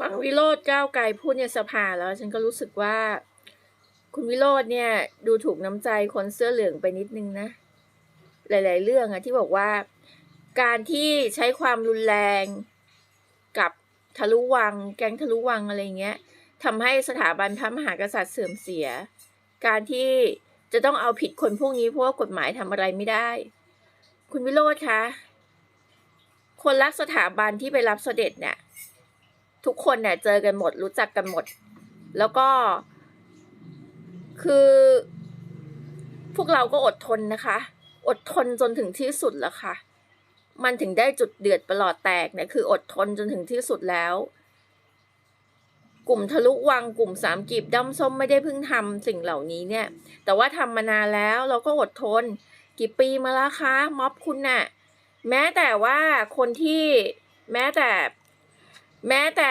ฟังวิโรธก้าวไกลพูดในสภาแล้วฉันก็รู้สึกว่า คุณวิโรธเนี่ย ดูถูกน้ำใจคนเสื้อเหลืองไปนิดนึงนะ หลาย ๆ เรื่องอะที่บอกว่า การที่ใช้ความรุนแรงกับทะลุวัง แก๊งทะลุวังอะไรเงี้ยทำให้สถาบันพระมหากษัตริย์เสื่อมเสีย การที่จะต้องเอาผิดคนพวกนี้เพราะว่ากฎหมายทำอะไรไม่ได้ คุณวิโรธคะคนรักสถาบันที่ไปรับเสด็จเนี่ย ทุกคนเนี่ยเจอกันหมดรู้จักกันหมด แล้วก็ คือ พวกเราก็อดทนนะคะ อดทนจนถึงที่สุดแล้วค่ะ มันถึงได้จุดเดือดประหลอดแตกเนี่ยคือ อดทนจนถึงที่สุดแล้ว กลุ่มทะลุวังกลุ่มสามกีบด้อมส้มไม่ได้เพิ่งทำสิ่งเหล่านี้เนี่ย แต่ว่าทำมานานแล้วเราก็อดทน กี่ปีมาแล้วคะม็อบคุณน่ะแม้แต่ว่าคนที่แม้แต่ แม้แต่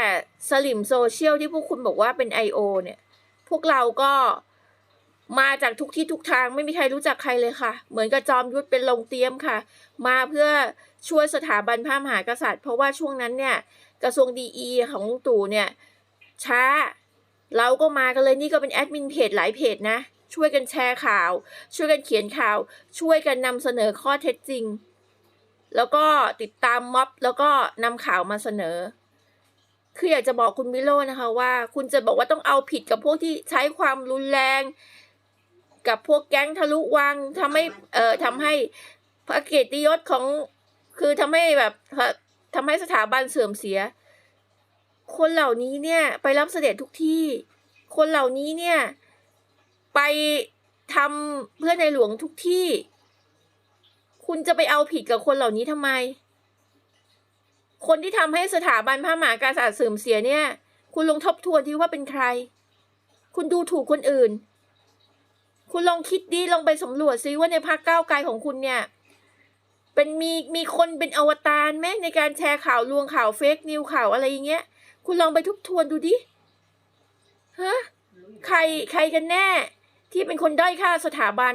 สลิมโซเชียลที่พวกคุณบอกว่าเป็น I.O. เนี่ย พวกเราก็มาจากทุกที่ทุกทางไม่มีใครรู้จักใครเลยค่ะ เหมือนกับจอมยุทธเป็นลงเตรียมค่ะ มาเพื่อช่วยสถาบันพระมหากษัตริย์ เพราะว่าช่วงนั้นเนี่ย กระทรวงดีอีของลุงตู่เนี่ย ช้า เราก็มากันเลยนี่ก็เป็นแอดมินเพจหลายเพจนะ ช่วยกันแชร์ข่าว ช่วยกันเขียนข่าว ช่วยกันนำเสนอข้อเท็จจริง แล้วก็ติดตามม็อบแล้วก็นำข่าวมาเสนอ คืออยากจะบอกคุณวิโรจน์นะคะว่า คุณจะบอกว่าต้องเอาผิดกับพวกที่ใช้ความรุนแรง กับพวกแก๊งทะลุวังทำให้เอ่อทำให้พระเกียรติยศของคือทำให้แบบทำให้สถาบันเสื่อมเสีย คนเหล่านี้เนี่ยไปรับเสด็จทุกที่ คนเหล่านี้เนี่ยไปทำเพื่อในหลวงทุกที่ คุณจะไปเอาผิดกับคนเหล่านี้ทำไม คนที่ทำให้สถาบันพระมหากษัตริย์เสื่อมเสียเนี่ย คุณลองทบทวนที่ว่าเป็นใคร คุณดูถูกคนอื่น คุณลองคิดดีลองไปสำรวจซิว่าในภาคก้าวไกลของคุณเนี่ย เป็นมีมีคนเป็นอวตารไหมในการแชร์ข่าวลวงข่าวเฟกนิวข่าวอะไรอย่างเงี้ย คุณลองไปทบทวนดูดิฮะใครใครกันแน่ที่เป็นคนด้อยค่าสถาบัน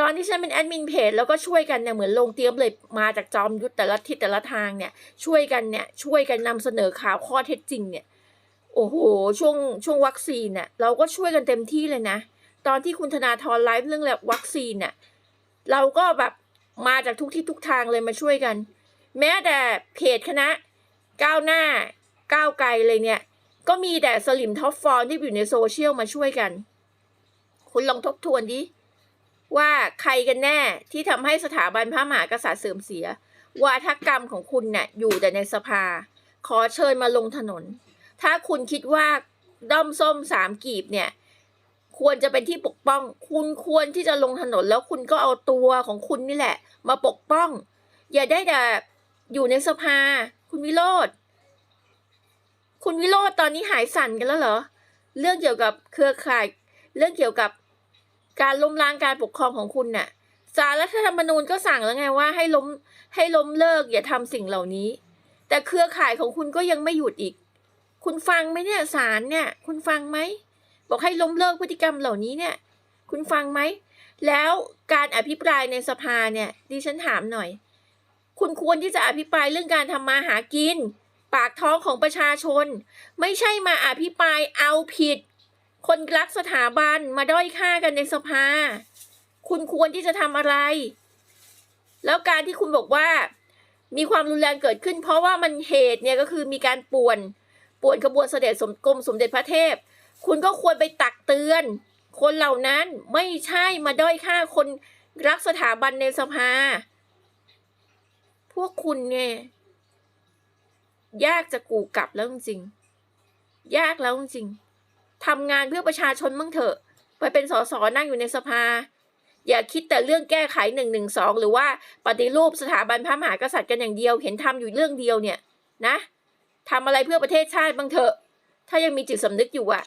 ตอนที่ฉันเป็นแอดมินเพจแล้วก็ช่วยกันเนี่ยเหมือนลงเตรียมเลยมาจากจอมยุทธแต่ละทิศแต่ละทางเนี่ย ช่วยกันเนี่ยช่วยกันนำเสนอข่าวข้อเท็จจริงเนี่ยโอ้โหช่วงช่วงวัคซีนเนี่ยเราก็ช่วยกันเต็มที่เลยนะ ตอนที่คุณธนาธรไลฟ์เรื่องแบบวัคซีนเนี่ยเราก็แบบมาจากทุกที่ทุกทางเลยมาช่วยกัน แม้แต่เพจคณะก้าวหน้าก้าวไกลเลยเนี่ย ก็มีแต่สลิมท็อปฟอร์ที่อยู่ในโซเชียลมาช่วยกัน คุณลองทบทวนดิ ว่าใครกันแน่ที่ทำให้สถาบันพระมหากษัตริย์เสื่อมเสีย วาทกรรมของคุณเนะ่ยอยู่แต่ในสภา ขอเชิญมาลงถนน ถ้าคุณคิดว่าด้อมส้มสามกีบเนี่ยควรจะเป็นที่ปกป้อง คุณควรที่จะลงถนนแล้วคุณก็เอาตัวของคุณนี่แหละ มาปกป้อง อย่าได้แต่อยู่ในสภา คุณวิโรธคุณวิโรธตอนนี้หายสั่นกันแล้วเหรอ เรื่องเกี่ยวกับเครือข่าย เรื่องเกี่ยวกับ การล้มล้างการปกครองของคุณน่ะศาลรัฐธรรมนูญก็สั่งแล้วไงว่าให้ล้มให้ล้มเลิกอย่าทำสิ่งเหล่านี้ แต่เครือข่ายของคุณก็ยังไม่หยุดอีก คุณฟังไหมเนี่ยศาลเนี่ย คุณฟังไหมบอกให้ล้มเลิกพฤติกรรมเหล่านี้เนี่ย คุณฟังไหมแล้วการอภิปรายในสภาเนี่ยดิฉันถามหน่อย คุณควรที่จะอภิปรายเรื่องการทำมาหากิน ปากท้องของประชาชน ไม่ใช่มาอภิปรายเอาผิด คนรักสถาบันมาด้อยค่ากันในสภา คุณควรที่จะทำอะไร แล้วการที่คุณบอกว่า มีความรุนแรงเกิดขึ้น เพราะว่ามันเหตุเนี่ยก็คือมีการป่วนป่วนขบวนเสด็จสมกรมสมเด็จพระเทพ คุณก็ควรไปตักเตือน คนเหล่านั้นไม่ใช่มาด้อยค่าคนรักสถาบันในสภา พวกคุณไงยยากจะกูกลับแล้วจริงยากแล้วจริง ทำงานเพื่อประชาชนบ้างเถอะ ไปเป็นสสนั่งอยู่ในสภา อย่าคิดแต่เรื่องแก้ไขหนึ่งหนึ่งสองหรือว่าปฏิรูปสถาบันพระมหากษัตริย์กันอย่างเดียว เห็นทำอยู่เรื่องเดียวเนี่ยนะทำอะไรเพื่อประเทศชาติบ้างเถอะ ถ้ายังมีจิตสำนึกอยู่อะ